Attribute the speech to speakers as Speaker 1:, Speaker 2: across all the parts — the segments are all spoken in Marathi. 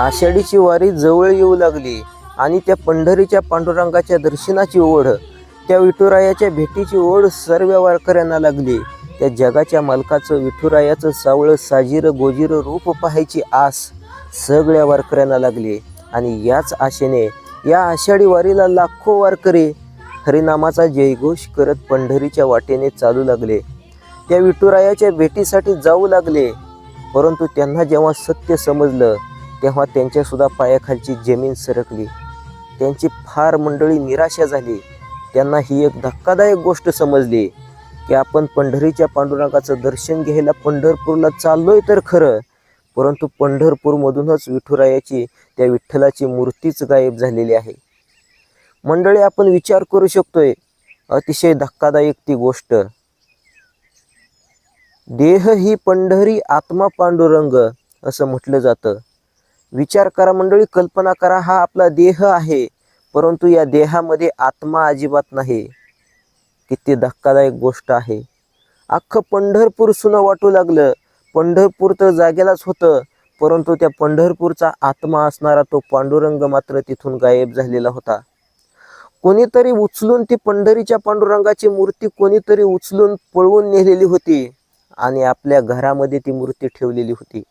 Speaker 1: आषाढीची वारी जवळ येऊ लागली आणि त्या पंढरीच्या पांडुरंगाच्या दर्शनाची ओढ त्या विठुरायाच्या भेटीची ओढ सर्व वारकऱ्यांना लागली. त्या जगाच्या मालकाचं विठुरायाचं सावळं साजीर गोजीर रूप पाहायची आस सगळ्या वारकऱ्यांना लागली. आणि याच आशेने या आषाढी वारीला लाखो वारकरी हरिनामाचा जयघोष करत पंढरीच्या वाटेने चालू लागले. त्या विठुरायाच्या भेटीसाठी जाऊ लागले. परंतु त्यांना जेव्हा सत्य समजलं तेव्हा त्यांच्यासुद्धा पायाखालची जमीन सरकली. त्यांची फार मंडळी निराशा झाली. त्यांना ही एक धक्कादायक गोष्ट समजली की आपण पंढरीच्या पांडुरंगाचं दर्शन घ्यायला पंढरपूरला चाललोय तर खरं परंतु पंढरपूरमधूनच विठुरायाची त्या विठ्ठलाची मूर्तीच गायब झालेली आहे. मंडळी आपण विचार करू शकतोय अतिशय धक्कादायक ती गोष्ट. देह ही पंढरी आत्मा पांडुरंग असं म्हटलं जातं. विचार करा मंडळी कल्पना करा हा आपला देह आहे परंतु या देहामध्ये आत्मा अजिबात नाही. किती धक्कादायक गोष्ट आहे. अख्खं पंढरपूर सुनं वाटू लागलं. पंढरपूर तर जागेलाच होतं परंतु त्या पंढरपूरचा आत्मा असणारा तो पांडुरंग मात्र तिथून गायब झालेला होता. कोणीतरी उचलून ती पंढरीच्या पांडुरंगाची मूर्ती कोणीतरी उचलून पळवून नेलेली होती आणि आपल्या घरामध्ये ती मूर्ती ठेवलेली होती.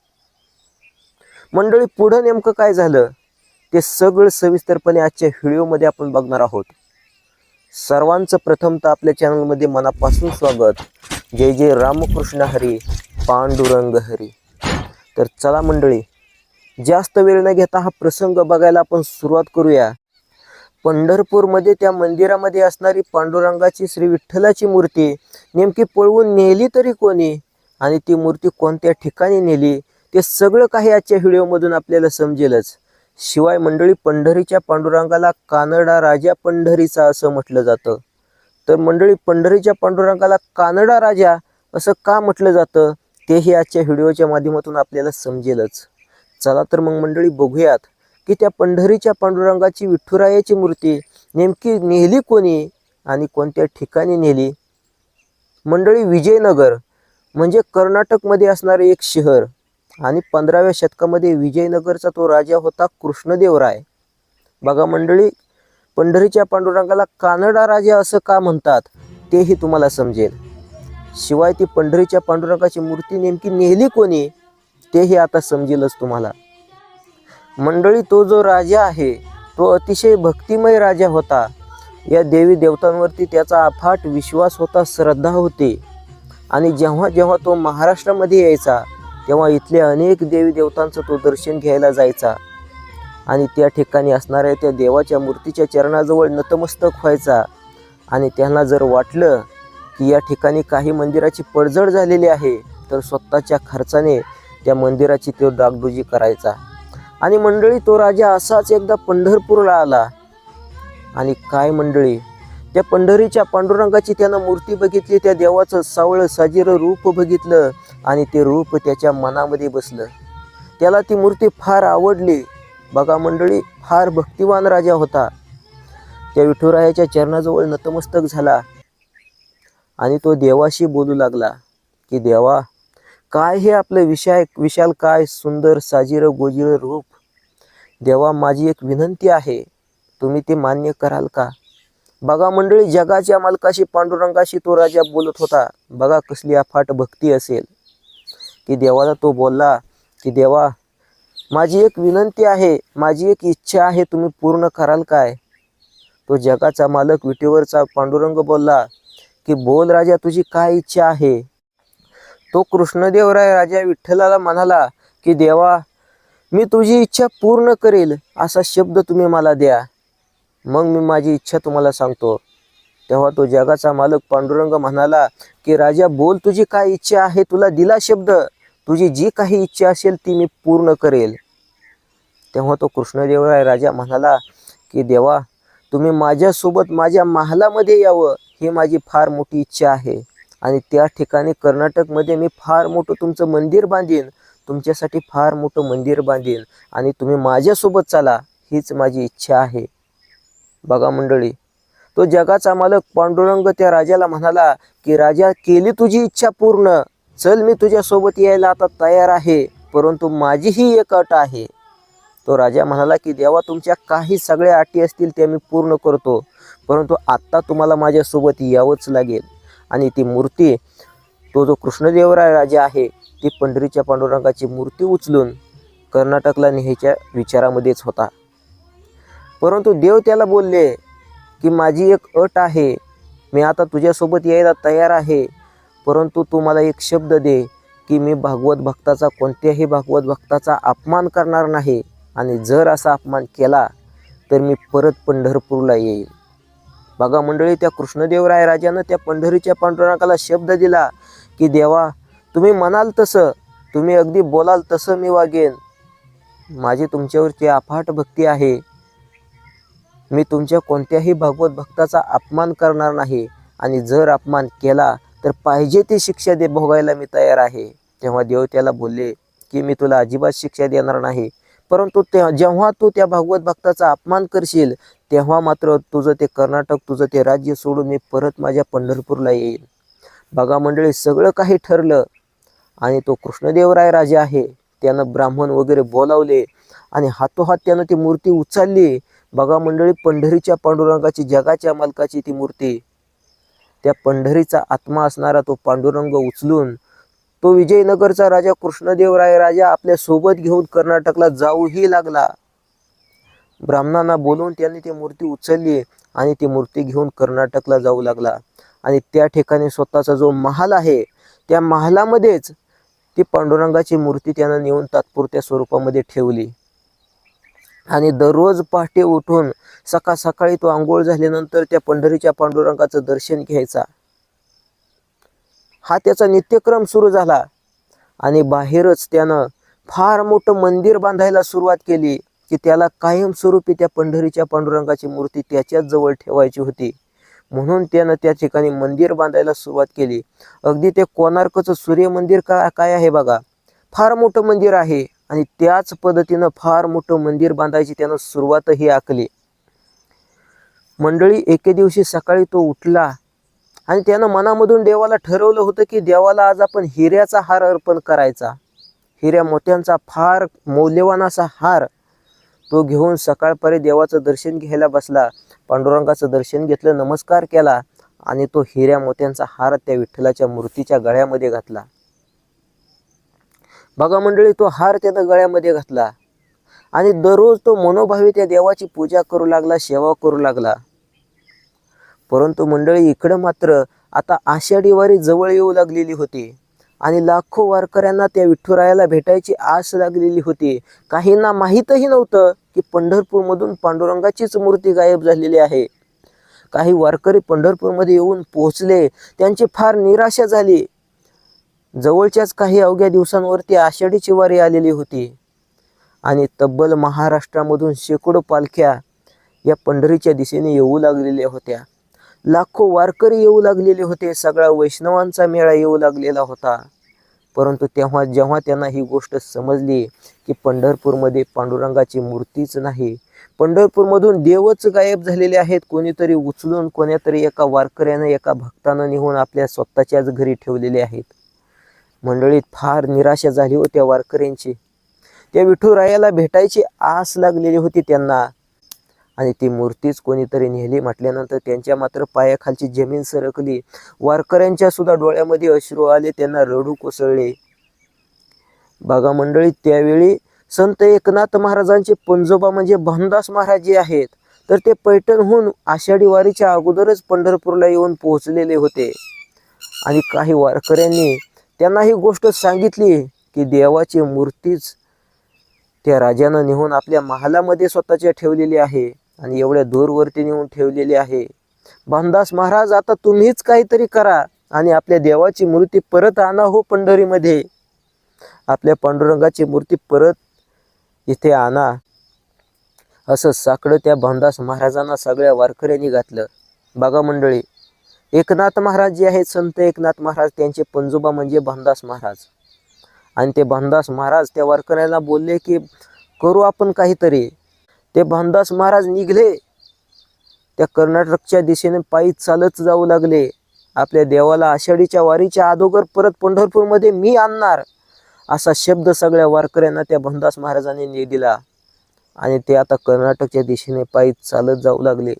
Speaker 1: मंडळी पुढं नेमकं काय झालं? ते सगळं सविस्तरपणे आजच्या व्हिडिओमध्ये आपण बघणार आहोत. सर्वांचं प्रथमतः आपल्या चॅनलमध्ये मनापासून स्वागत. जय जय रामकृष्ण हरी पांडुरंग हरी. तर चला मंडळी जास्त वेळ न घेता हा प्रसंग बघायला आपण सुरुवात करूया. पंढरपूरमध्ये त्या मंदिरामध्ये असणारी पांडुरंगाची श्री विठ्ठलाची मूर्ती नेमकी पळवून नेली तरी कोणी? आणि ती मूर्ती कोणत्या ठिकाणी नेली? ते सगळं काही आजच्या व्हिडिओमधून आपल्याला समजेलच. शिवाय मंडळी पंढरीच्या पांडुरंगाला कानडा राजा पंढरीचा असं म्हटलं जातं. तर मंडळी पंढरीच्या पांडुरंगाला कानडा राजा असं का म्हटलं जातं? तेही आजच्या व्हिडिओच्या माध्यमातून आपल्याला समजेलच. चला तर मग मंडळी बघूयात की त्या पंढरीच्या पांडुरंगाची विठ्ठुरायाची मूर्ती नेमकी नेली कोणी आणि कोणत्या ठिकाणी नेली? मंडळी विजयनगर म्हणजे कर्नाटकमध्ये असणारे एक शहर. आणि पंधराव्या शतकामध्ये विजयनगरचा तो राजा होता कृष्णदेवराय. बघा मंडळी पंढरीच्या पांडुरंगाला कानडा राजा असं का म्हणतात तेही तुम्हाला समजेल. शिवाय ती पंढरीच्या पांडुरंगाची मूर्ती नेमकी नेली कोणी तेही आता समजेलच तुम्हाला. मंडळी तो जो राजा आहे तो अतिशय भक्तिमय राजा होता. या देवी देवतांवरती त्याचा अफाट विश्वास होता श्रद्धा होती. आणि जेव्हा जेव्हा तो महाराष्ट्रामध्ये यायचा तेव्हा इथल्या अनेक देवी देवतांचं तो दर्शन घ्यायला जायचा. आणि त्या ठिकाणी असणाऱ्या त्या देवाच्या मूर्तीच्या चरणाजवळ नतमस्तक व्हायचा. आणि त्यांना जर वाटलं की या ठिकाणी काही मंदिराची पडझड झालेली आहे तर स्वतःच्या खर्चाने त्या मंदिराची तो डागडुजी करायचा. आणि मंडळी तो राजा असाच एकदा पंढरपूरला आला. आणि काय मंडळी त्या पंढरीच्या पांडुरंगाची त्यानं मूर्ती बघितली त्या देवाचं सावळं साजिरं रूप बघितलं आणि ते रूप त्याच्या मनामध्ये बसलं. त्याला ती मूर्ती फार आवडली. बघा मंडळी फार भक्तिवान राजा होता. त्या विठुरायाच्या चरणाजवळ नतमस्तक झाला आणि तो देवाशी बोलू लागला की देवा काय हे आपलं विशाय विशाल काय सुंदर साजीर गोजीर रूप? देवा माझी एक विनंती आहे. तुम्ही ते मान्य कराल का? बघा मंडळी जगाच्या मालकाशी पांडुरंगाशी तो राजा बोलत होता. बघा कसली अफाट भक्ती असेल. की देवाला तो बोलला की देवा माझी एक विनंती आहे माझी एक इच्छा आहे तुम्ही पूर्ण कराल काय? तो जगाचा मालक विटेवरचा पांडुरंग बोलला की बोल राजा तुझी काय इच्छा आहे? तो कृष्णदेवराय राजा विठ्ठलाला म्हणाला की देवा मी तुझी इच्छा पूर्ण करेल असा शब्द तुम्ही मला द्या. मग मी माझी इच्छा तुम्हाला सांगतो. तेव्हा तो जगाचा मालक पांडुरंग म्हणाला की राजा बोल तुझी काय इच्छा आहे? तुला दिला शब्द. तुझी जी काही इच्छा असेल ती मी पूर्ण करेल. तेव्हा तो कृष्णदेवराय राजा म्हणाला की देवा तुम्ही माझ्यासोबत माझ्या महालामध्ये यावं. ही माझी फार मोठी इच्छा आहे. आणि त्या ठिकाणी कर्नाटकमध्ये मी फार मोठं तुमचं मंदिर बांधीन. तुमच्यासाठी फार मोठं मंदिर बांधीन. आणि तुम्ही माझ्यासोबत चाला. हीच माझी इच्छा आहे. बघा मंडळी तो जगाचा मालक पांडुरंग त्या राजाला म्हणाला की राजा केली तुझी इच्छा पूर्ण. चल मी तुझ्यासोबत यायला आता तयार आहे परंतु माझीही एक अट आहे. तो राजा म्हणाला की देवा तुमच्या काही सगळ्या अटी असतील त्या मी पूर्ण करतो परंतु आत्ता तुम्हाला माझ्यासोबत यावंच लागेल. आणि ती मूर्ती तो जो कृष्णदेवराय राजा आहे ती पंढरीच्या पांडुरंगाची मूर्ती उचलून कर्नाटकला न्यायच्या विचारामध्येच होता. परंतु देव त्याला बोलले की माझी एक अट आहे. मी आता तुझ्यासोबत यायला तयार आहे. परंतु तू मला एक शब्द दे की मी भागवत भक्ताचा कोणत्याही भागवत भक्ताचा अपमान करणार नाही. आणि जर असा अपमान केला तर मी परत पंढरपूरला येईल बघा मंडळी त्या कृष्णदेवराय राजानं त्या पंढरीच्या पांडुरंगाला शब्द दिला की देवा तुम्ही म्हणाल तसं. तुम्ही अगदी बोलाल तसं मी वागेन. माझी तुमच्यावरची अफाट भक्ती आहे. मी तुमच्या कोणत्याही भागवत भक्ताचा अपमान करणार नाही. आणि जर अपमान केला तर पाहिजे ती शिक्षा दे भोगायला मी तयार आहे. तेव्हा देव त्याला बोलले की मी तुला अजिबात शिक्षा देणार नाही. परंतु ते जेव्हा तू त्या भागवत भक्ताचा अपमान करशील तेव्हा मात्र तुझं ते कर्नाटक तुझं ते राज्य सोडून मी परत माझ्या पंढरपूरला येईल बघा मंडळी सगळं काही ठरलं आणि तो कृष्णदेवराय राजा आहे. त्यानं ब्राह्मण वगैरे बोलावले आणि हातोहात त्यानं ती मूर्ती उचलली. बघा मंडळी पंढरीच्या पांडुरंगाची जगाच्या मालकाची ती मूर्ती. त्या पंढरीचा आत्मा असणारा तो पांडुरंग उचलून तो विजयनगरचा राजा कृष्णदेवराय राजा आपल्यासोबत घेऊन कर्नाटकला जाऊही लागला. ब्राह्मणांना बोलवून त्यांनी ती मूर्ती उचलली आणि ती मूर्ती घेऊन कर्नाटकला जाऊ लागला. आणि त्या ठिकाणी स्वतःचा जो महाल आहे त्या महालामध्येच ती पांडुरंगाची मूर्ती त्यानं नेऊन तात्पुरत्या स्वरूपामध्ये ठेवली. आणि दररोज पहाटे उठून सकाळ सकाळी तो आंघोळ झाल्यानंतर त्या पंढरीच्या पांडुरंगाचं दर्शन घ्यायचा. हा त्याचा नित्यक्रम सुरू झाला आणि बाहेरच त्यानं फार मोठं मंदिर बांधायला सुरुवात केली की त्याला कायमस्वरूपी त्या पंढरीच्या पांडुरंगाची मूर्ती त्याच्याच जवळ ठेवायची होती. म्हणून त्यानं त्या ठिकाणी मंदिर बांधायला सुरुवात केली. अगदी ते कोणार्कचं सूर्यमंदिर का काय आहे बघा? फार मोठं मंदिर आहे. आणि त्याच पद्धतीनं फार मोठं मंदिर बांधायची त्यानं सुरुवातही आखली. मंडळी एके दिवशी सकाळी तो उठला आणि त्यानं मनामधून देवाला ठरवलं होतं की देवाला आज आपण हिऱ्याचा हार अर्पण करायचा. हिऱ्या मोत्यांचा फार मौल्यवान असा हार तो घेऊन सकाळपारी देवाचं दर्शन घ्यायला बसला. पांडुरंगाचं दर्शन घेतलं नमस्कार केला आणि तो हिऱ्या मोत्यांचा हार त्या विठ्ठलाच्या मूर्तीच्या गळ्यामध्ये घातला. बघा मंडळी तो हार त्यानं गळ्यामध्ये घातला. आणि दररोज तो मनोभावी त्या देवाची पूजा करू लागला सेवा करू लागला. परंतु मंडळी इकडं मात्र आता आषाढी वारी जवळ येऊ लागलेली होती. आणि लाखो वारकऱ्यांना त्या विठ्ठुरायाला भेटायची आस लागलेली होती. काहींना माहीतही नव्हतं की पंढरपूरमधून पांडुरंगाचीच मूर्ती गायब झालेली आहे. काही वारकरी पंढरपूरमध्ये येऊन पोहोचले. त्यांची फार निराशा झाली. जवळच्याच काही अवघ्या दिवसांवरती आषाढीची वारी आलेली होती. आणि तब्बल महाराष्ट्रामधून शेकडो पालख्या या पंढरीच्या दिशेने येऊ लागलेल्या होत्या. लाखो वारकरी येऊ लागलेले होते. सगळा वैष्णवांचा मेळा येऊ लागलेला होता. परंतु तेव्हा जेव्हा त्यांना ही गोष्ट समजली की पंढरपूरमध्ये पांडुरंगाची मूर्तीच नाही पंढरपूरमधून देवच गायब झालेले आहेत. कोणीतरी उचलून कोण्यातरी एका वारकऱ्यानं एका भक्तानं निघून आपल्या स्वतःच्याच घरी ठेवलेले आहेत. मंडळीत फार निराशा झाली होती वारकऱ्यांची. त्या विठुरायाला भेटायची आस लागलेली होती त्यांना. आणि ती मूर्तीच कोणीतरी नेली म्हटल्यानंतर त्यांच्या मात्र पायाखालची जमीन सरकली. वारकऱ्यांच्या सुद्धा डोळ्यामध्ये अश्रू आले त्यांना रडू कोसळले. बागा मंडळी त्यावेळी संत एकनाथ महाराजांचे पंजोबा म्हणजे भानदास महाराज जे आहेत तर ते पैठणहून आषाढी वारीच्या अगोदरच पंढरपूरला येऊन पोहोचलेले होते. आणि काही वारकऱ्यांनी त्यांना ही गोष्ट सांगितली की देवाची मूर्तीच त्या राजानं नेऊन आपल्या महालामध्ये स्वतःच्या ठेवलेली आहे आणि एवढ्या दूरवरती नेऊन ठेवलेली आहे. भानदास महाराज आता तुम्हीच काहीतरी करा आणि आपल्या देवाची मूर्ती परत आणा हो पंढरीमध्ये. आपल्या पांडुरंगाची मूर्ती परत इथे आणा असं साकडं त्या भानदास महाराजांना सगळ्या वारकऱ्यांनी घातलं. बघा मंडळी एकनाथ महाराज जे आहेत संत एकनाथ महाराज त्यांचे पंजोबा म्हणजे भानदास महाराज. आणि ते भानदास महाराज त्या वारकऱ्यांना बोलले की करू आपण काहीतरी. ते भानदास महाराज निघले. त्या कर्नाटकच्या दिशेने पायी चालत जाऊ लागले. आपल्या देवाला आषाढीच्या वारीच्या अगोदर परत पंढरपूरमध्ये मी आणणार असा शब्द सगळ्या वारकऱ्यांना त्या भानदास महाराजांनी नि दिला. आणि ते आता कर्नाटकच्या दिशेने पायी चालत जाऊ लागले.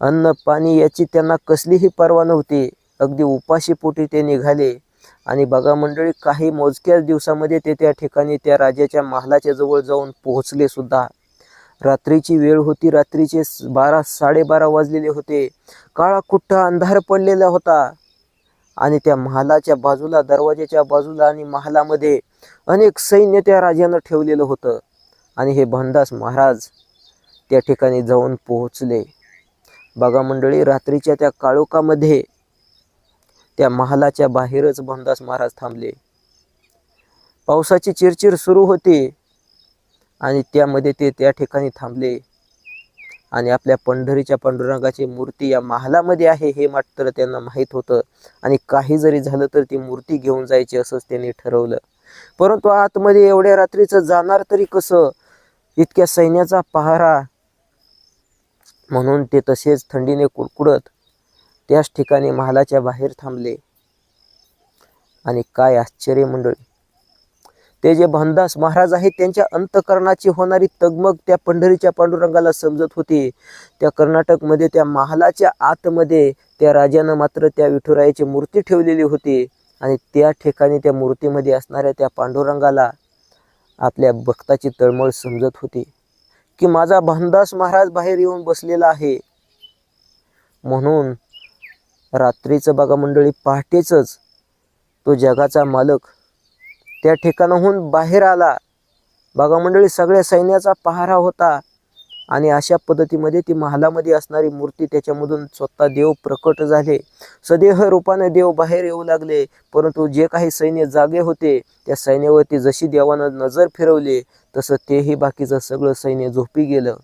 Speaker 1: अन्न पाणी याची त्यांना कसलीही पर्वा नव्हती. अगदी उपाशी पोटी ते निघाले. आणि बघा मंडळी काही मोजक्याच दिवसामध्ये ते त्या ठिकाणी त्या राजाच्या महालाच्या जवळ जाऊन पोहोचले सुद्धा. रात्रीची वेळ होती रात्रीचे बारा साडेबारा वाजलेले होते. काळा कुठ्ठा अंधार पडलेला होता? आणि त्या महालाच्या बाजूला दरवाजाच्या बाजूला आणि महालामध्ये अनेक सैन्य त्या राजानं ठेवलेलं होतं. आणि हे भंडास महाराज त्या ठिकाणी जाऊन पोहोचले. बघा मंडळी रात्रीच्या त्या काळोखामध्ये त्या महालाच्या बाहेरच भंडास महाराज थांबले. पावसाची चिरचिर सुरू होती आणि त्यामध्ये ते त्या ठिकाणी थांबले. आणि आपल्या पंढरीच्या पांडुरंगाची मूर्ती या महालामध्ये आहे हे मात्र त्यांना माहीत होतं. आणि काही जरी झालं तर ती मूर्ती घेऊन जायची असंच त्यांनी ठरवलं. परंतु आतमध्ये एवढ्या रात्रीचं जाणार तरी कसं? इतक्या सैन्याचा पहारा म्हणून ते तसेच थंडीने कुडकुडत त्याच ठिकाणी महालाच्या बाहेर थांबले. आणि काय आश्चर्य मंडळी! ते जे भानदास महाराज आहेत त्यांच्या अंतकरणाची होणारी तगमग त्या पंढरीच्या पांडुरंगाला समजत होती. त्या कर्नाटकमध्ये त्या महालाच्या आतमध्ये त्या राजानं मात्र त्या विठुरायाची मूर्ती ठेवलेली होती. आणि त्या ठिकाणी त्या मूर्तीमध्ये असणाऱ्या त्या पांडुरंगाला आपल्या भक्ताची तळमळ समजत होती. की माझा भनदास महाराज बाहेर येऊन बसलेला आहे. म्हणून रात्रीचं बघा मंडळी पहाटेचंच तो जगाचा मालक त्या ठिकाणाहून बाहेर आला. बघा मंडळी सगळ्या सैन्याचा पहारा होता आणि अशा पद्धतीमध्ये ती महालामध्ये असणारी मूर्ती त्याच्यामधून स्वतः देव प्रकट झाले. सदेह रूपाने देव बाहेर येऊ लागले परंतु जे काही सैन्य जागे होते त्या सैन्यावरती जशी देवानं नजर फिरवली तसं तेही बाकीचं सगळं सैन्य झोपी गेलं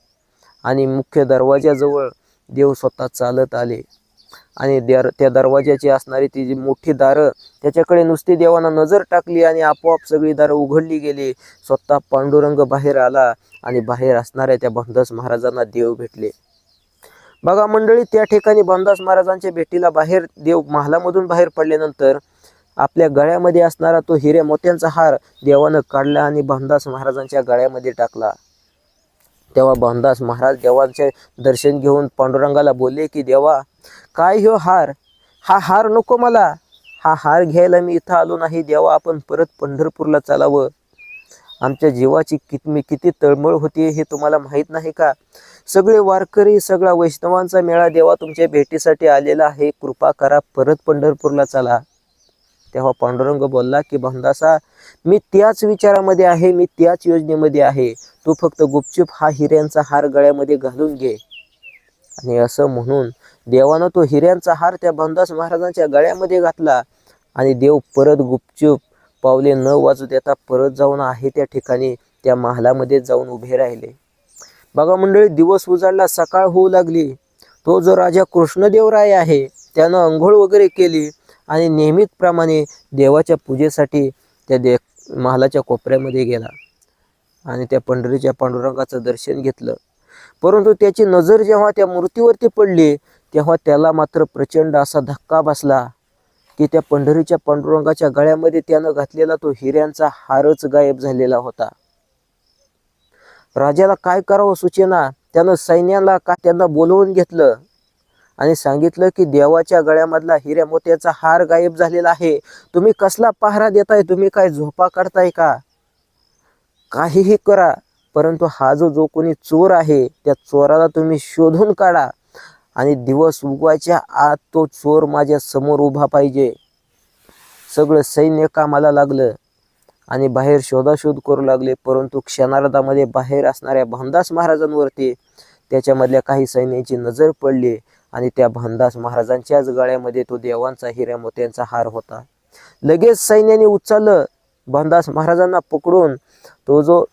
Speaker 1: आणि मुख्य दरवाजाजवळ देव स्वतः चालत आले. आणि दर त्या दरवाजाची असणारी ती जी मोठी दारं त्याच्याकडे नुसती देवानं नजर टाकली आणि आपोआप सगळी दारं उघडली गेली. स्वतः पांडुरंग बाहेर आला आणि बाहेर असणाऱ्या त्या बंदास महाराजांना देव भेटले. बघा मंडळी त्या ठिकाणी बंदास महाराजांच्या भेटीला बाहेर देव महालामधून बाहेर पडल्यानंतर आपल्या गळ्यामध्ये असणारा तो हिरे मोत्यांचा हार देवानं काढला आणि बंदास महाराजांच्या गळ्यामध्ये टाकला. तेव्हा बंदास महाराज देवांचे दर्शन घेऊन पांडुरंगाला बोलले की देवा काय हो हार? हा हार नको मला. हा हार घ्यायला मी इथं आलो नाही. देवा आपण परत पंढरपूरला चालावं. आमच्या जीवाची किती किती तळमळ होती हे तुम्हाला माहीत नाही का? सगळे वारकरी सगळा वैष्णवांचा मेळा देवा तुमच्या भेटीसाठी आलेला आहे. कृपा करा परत पंढरपूरला चला. तेव्हा पांडुरंग बोलला की बंदासा मी त्याच विचारामध्ये आहे मी त्याच योजनेमध्ये आहे. तू फक्त गुपचूप हा हिऱ्यांचा हार गळ्यामध्ये घालून घे. आणि असं म्हणून देवानं तो हिऱ्यांचा हार त्या बंदास महाराजांच्या गळ्यामध्ये घातला. आणि देव परत गुपचूप पावले न वाजू देता परत जाऊन आहे त्या ठिकाणी त्या महालामध्ये जाऊन उभे राहिले. बघा मंडळी दिवस उजाडला सकाळ होऊ लागली. तो जो राजा कृष्णदेवराय आहे त्यानं अंघोळ वगैरे केली. आणि नेहमीप्रमाणे देवाच्या पूजेसाठी त्या दे महालाच्या कोपऱ्यामध्ये गेला. आणि त्या पंढरीच्या पांडुरंगाचं दर्शन घेतलं. परंतु त्याची नजर जेव्हा त्या मूर्तीवरती पडली तेव्हा त्याला मात्र प्रचंड असा धक्का बसला की त्या पंढरीच्या पांडुरंगाच्या गळ्यामध्ये त्यानं घातलेला तो हिऱ्यांचा हारच गायब झालेला होता. राजाला काय करावं सूचना त्यानं सैन्याला का त्यांना बोलवून घेतलं? आणि सांगितलं की देवाच्या गळ्यामधला हिऱ्या मोत्याचा हार गायब झालेला आहे. तुम्ही कसला पहारा देताय? तुम्ही काय झोपा काढताय का? काहीही करा परंतु हा जो जो कोणी चोर आहे त्या चोराला तुम्ही शोधून काढा आणि दिवस उगवायच्या आत तो चोर माझ्यासमोर उभा पाहिजे. सगळं सैन्य कामाला लागलं आणि बाहेर शोधाशोध करू लागले परंतु क्षणार्धामध्ये बाहेर असणाऱ्या भामदास महाराजांवरती त्याच्यामधल्या काही सैन्याची नजर पडली. आणि त्या भानदास महाराजांच्याच गळ्यामध्ये तो देवांचा हिऱ्या मोत्यांचा हार होता. लगेच सैन्याने उचललं. भानदास महाराजांना पकडून तो जो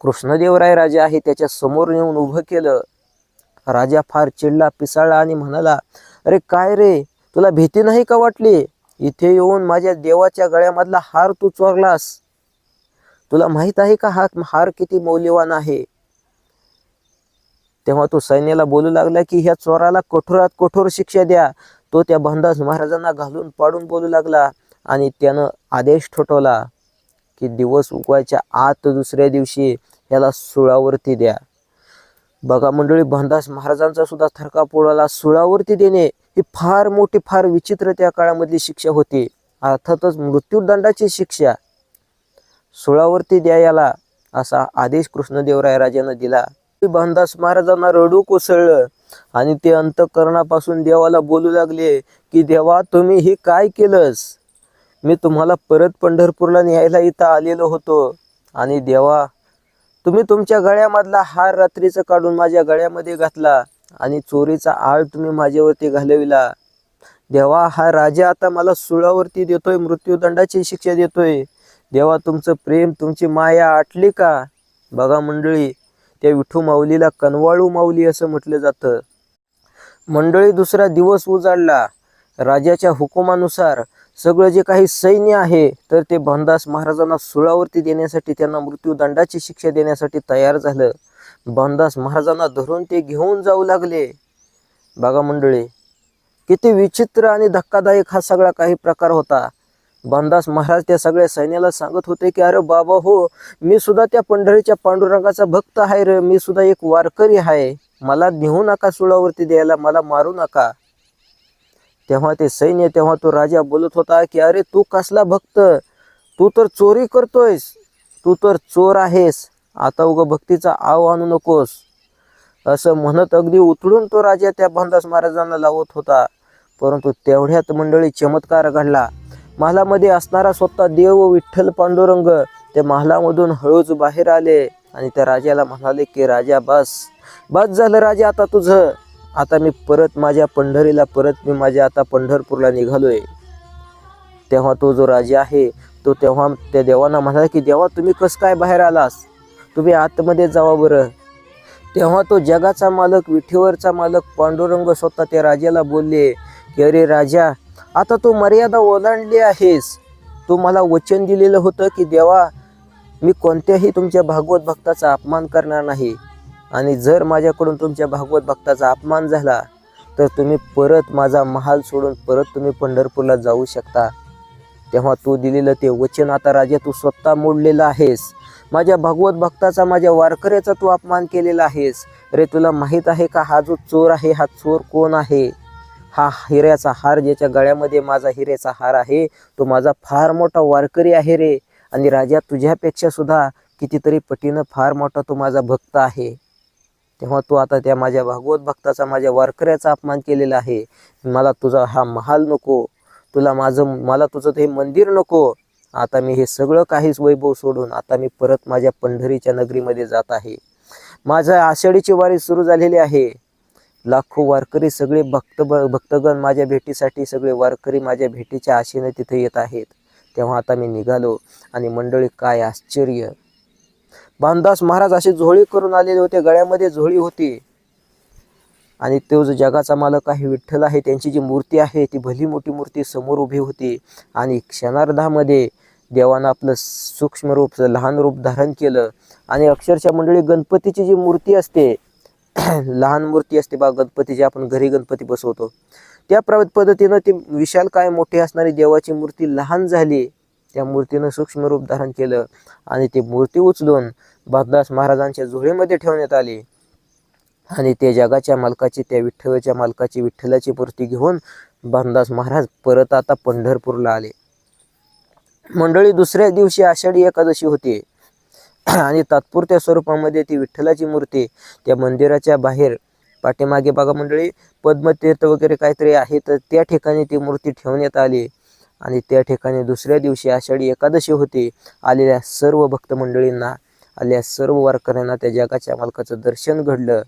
Speaker 1: कृष्णदेवराय राजा आहे त्याच्यासमोर नेऊन उभं केलं. राजा फार चिडला पिसाळला आणि म्हणाला अरे काय रे? तुला भीती नाही का वाटली? इथे येऊन माझ्या देवाच्या गळ्यामधला हार तू चोरलास. तुला माहीत आहे का हा हार किती मौल्यवान आहे? तेव्हा तो सैन्याला बोलू लागला की ह्या चोराला कठोरात कठोर शिक्षा द्या. तो त्या बंदास महाराजांना घालून पाडून बोलू लागला आणि त्यानं आदेश ठोठवला की दिवस उगवायच्या आत दुसऱ्या दिवशी याला सुळावरती द्या. बघा मंडळी भानदास महाराजांचा सुद्धा थरका पोळाला सुळावरती देणे ही फार मोठी फार विचित्र त्या काळामधली शिक्षा होती. अर्थातच मृत्यूदंडाची शिक्षा. सुळावरती द्या याला असा आदेश कृष्णदेवराय राजानं दिला. भानदास महाराजांना रडू कोसळलं. आणि ते अंतकरणापासून देवाला बोलू लागले की देवा तुम्ही हे काय केलंस? मी तुम्हाला परत पंढरपूरला न्यायला इथं आलेलो होतो. आणि देवा तुम्ही तुमच्या गळ्यामधला हार रात्रीचं काढून माझ्या गळ्यामध्ये घातला आणि चोरीचा आळ तुम्ही माझ्यावरती घालविला. देवा हा राजा आता मला सुळावरती देतोय मृत्यूदंडाची शिक्षा देतोय. देवा तुमचं प्रेम तुमची माया आटली का? बघा मंडळी त्या विठू माऊलीला कनवाळू माऊली असं म्हटलं जातं. मंडळी दुसरा दिवस उजाडला. राजाच्या हुकुमानुसार सगळं जे काही सैन्य आहे तर ते भानदास महाराजांना सुळावरती देण्यासाठी त्यांना मृत्यूदंडाची शिक्षा देण्यासाठी तयार झालं. भानदास महाराजांना धरून ते घेऊन जाऊ लागले. बघा मंडळी किती विचित्र आणि धक्कादायक हा सगळा काही प्रकार होता. भानदास महाराज त्या सगळ्या सैन्याला सांगत होते की अरे बाबा हो मी सुद्धा त्या पंढरीच्या पांडुरंगाचा भक्त आहे रे. मी सुद्धा एक वारकरी आहे. मला नेऊ नका सुळावरती द्यायला मला मारू नका. तेव्हा ते सैन्य तेव्हा तो राजा बोलत होता की अरे तू कसला भक्त? तू तर चोरी करतोयस. तू तर चोर आहेस. आता उग भक्तीचा आव आणू नकोस. असं म्हणत अगदी उतळून तो राजा त्या भानदास महाराजांना लावत होता. परंतु तेवढ्यात मंडळी चमत्कार घडला. महालामध्ये असणारा स्वतः देव विठ्ठल पांडुरंग त्या महालामधून हळूच बाहेर आले आणि त्या राजाला म्हणाले की राजा बस बस झालं राजा आता तुझं. आता मी परत माझ्या पंढरीला परत मी माझ्या आता पंढरपूरला निघालोय. तेव्हा तो जो राजा आहे तो तेव्हा त्या देवांना म्हणाला की देवा तुम्ही कसं काय बाहेर आलास? तुम्ही आतमध्ये जावा बरं. तेव्हा तो जगाचा मालक विठीवरचा मालक पांडुरंग स्वतः त्या राजाला बोलले की अरे राजा आता तू मर्यादा ओलांडली आहेस. तू मला वचन दिलेलं होतं की देवा मी कोणत्याही तुमच्या भागवत भक्ताचा अपमान करणार नाही. आणि जर माझ्याकडून तुमच्या भागवत भक्ताचा अपमान झाला तर तुम्ही परत माझा महाल सोडून परत तुम्ही पंढरपूरला जाऊ शकता. तेव्हा तू दिलेलं ते वचन आता राजा तू स्वतः मोडलेलं आहेस. माझ्या भागवत भक्ताचा माझ्या वारकऱ्याचा तू अपमान केलेला आहेस. अरे तुला माहीत आहे का हा जो चोर आहे हा चोर कोण आहे? हा हिऱ्याचा हार ज्याच्या गळ्यामध्ये माझा हिऱ्याचा हार आहे तो माझा फार मोठा वारकरी आहे रे. आणि राजा तुझ्यापेक्षा सुद्धा कितीतरी पटीनं फार मोठा तो माझा भक्त आहे. तेव्हा तू आता त्या माझ्या भागवत भक्ताचा माझ्या वारकऱ्याचा अपमान केलेला आहे. मला तुझा हा महाल नको. तुला माझं मला तुझं हे मंदिर नको. आता मी हे सगळं काहीच वैभव सोडून आता मी परत माझ्या पंढरीच्या नगरीमध्ये जात आहे. माझ्या आषाढीची वारी सुरू झालेली आहे. लाखो वारकरी सगळे भक्त भक्तगण माझ्या भेटीसाठी सगळे वारकरी माझ्या भेटीच्या आशेने तिथे येत आहेत. तेव्हा आता मी निघालो आणि मंडळी काय आश्चर्य! बांधास महाराज असे झोळी करून आलेले होते गळ्यामध्ये झोळी होती. आणि तो जो जगाचा मालक आहे विठ्ठल आहे त्यांची जी मूर्ती आहे ती भली मोठी मूर्ती समोर उभी होती. आणि क्षणार्धामध्ये देवानं आपलं सूक्ष्म रूप लहान रूप धारण केलं. आणि अक्षरशः मंडळी गणपतीची जी मूर्ती असते लहान मूर्ती असते बा गणपतीची आपण घरी गणपती बसवतो. त्या प्र पद्धतीनं ती विशाल काय मोठी असणारी देवाची मूर्ती लहान झाली त्या मूर्तीनं सूक्ष्म रूप धारण केलं आणि ती मूर्ती उचलून भागदास महाराजांच्या झोळीमध्ये ठेवण्यात आली. आणि त्या जगाच्या मालकाची त्या विठ्ठलाच्या मालकाची विठ्ठलाची मूर्ती घेऊन भानदास महाराज परत आता पंढरपूरला आले. मंडळी दुसऱ्या दिवशी आषाढी एकादशी होती. आणि तात्पुरत्या स्वरूपामध्ये ती विठ्ठलाची मूर्ती त्या मंदिराच्या बाहेर पाठीमागे बघा मंडळी पद्मतीर्थ वगैरे काहीतरी आहे तर त्या ठिकाणी ती मूर्ती ठेवण्यात आली. आणि त्या ठिकाणी दुसऱ्या दिवशी आषाढी एकादशी होती. आलेल्या सर्व भक्त मंडळींना आलेल्या सर्व वारकऱ्यांना त्या जगाच्या मालकाचं दर्शन घडलं.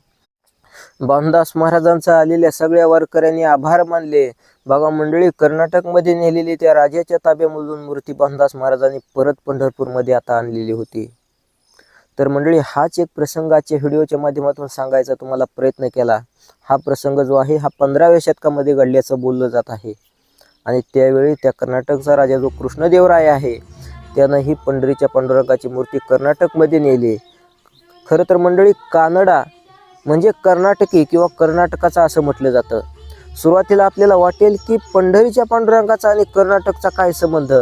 Speaker 1: बामदास महाराजांचा आलेल्या सगळ्या वारकऱ्यांनी आभार मानले. बाबा मंडळी कर्नाटकमध्ये नेलेली त्या राजाच्या ताब्यामधून मूर्ती बामदास महाराजांनी परत पंढरपूरमध्ये आता आणलेली होती. तर मंडळी हाच एक प्रसंग आजच्या व्हिडिओच्या माध्यमातून सांगायचा तुम्हाला प्रयत्न केला. हा प्रसंग जो आहे हा पंधराव्या शतकामध्ये घडल्याचं बोललं जात आहे. आणि त्यावेळी त्या कर्नाटकचा राजा जो कृष्णदेवराय आहे त्यानं ही पंढरीच्या पांडुरंगाची मूर्ती कर्नाटकमध्ये नेली. खरं तर मंडळी कानडा म्हणजे कर्नाटकी किंवा कर्नाटकाचा असं म्हटलं जातं. सुरुवातीला आपल्याला वाटेल की पंढरीच्या पांडुरंगाचा आणि कर्नाटकचा काय संबंध?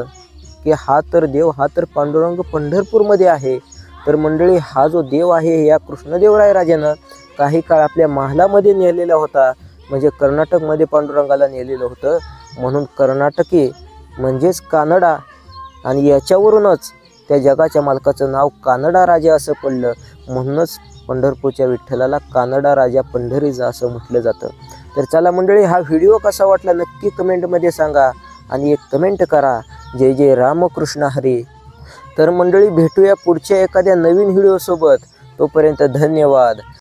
Speaker 1: की हा तर देव हा तर पांडुरंग पंढरपूरमध्ये आहे. तर मंडळी हा जो देव आहे या कृष्णदेवराय राजानं काही काळ आपल्या महालामध्ये नेलेला होता. म्हणजे कर्नाटकमध्ये पांडुरंगाला नेलेलं होतं. म्हणून कर्नाटकी म्हणजेच कानडा आणि याच्यावरूनच त्या जगाच्या मालकाचं नाव कानडा राजा असं पडलं. म्हणूनच पंढरपूरच्या विठ्ठलाला कानडा राजा पंढरीचा असं म्हटलं जातं. तर चला मंडळी हा व्हिडिओ कसा वाटला नक्की कमेंटमध्ये सांगा आणि एक कमेंट करा. जय जय रामकृष्ण हरी. तर मंडळी भेटूया पुढच्या एखाद्या नवीन व्हिडिओसोबत. तोपर्यंत धन्यवाद.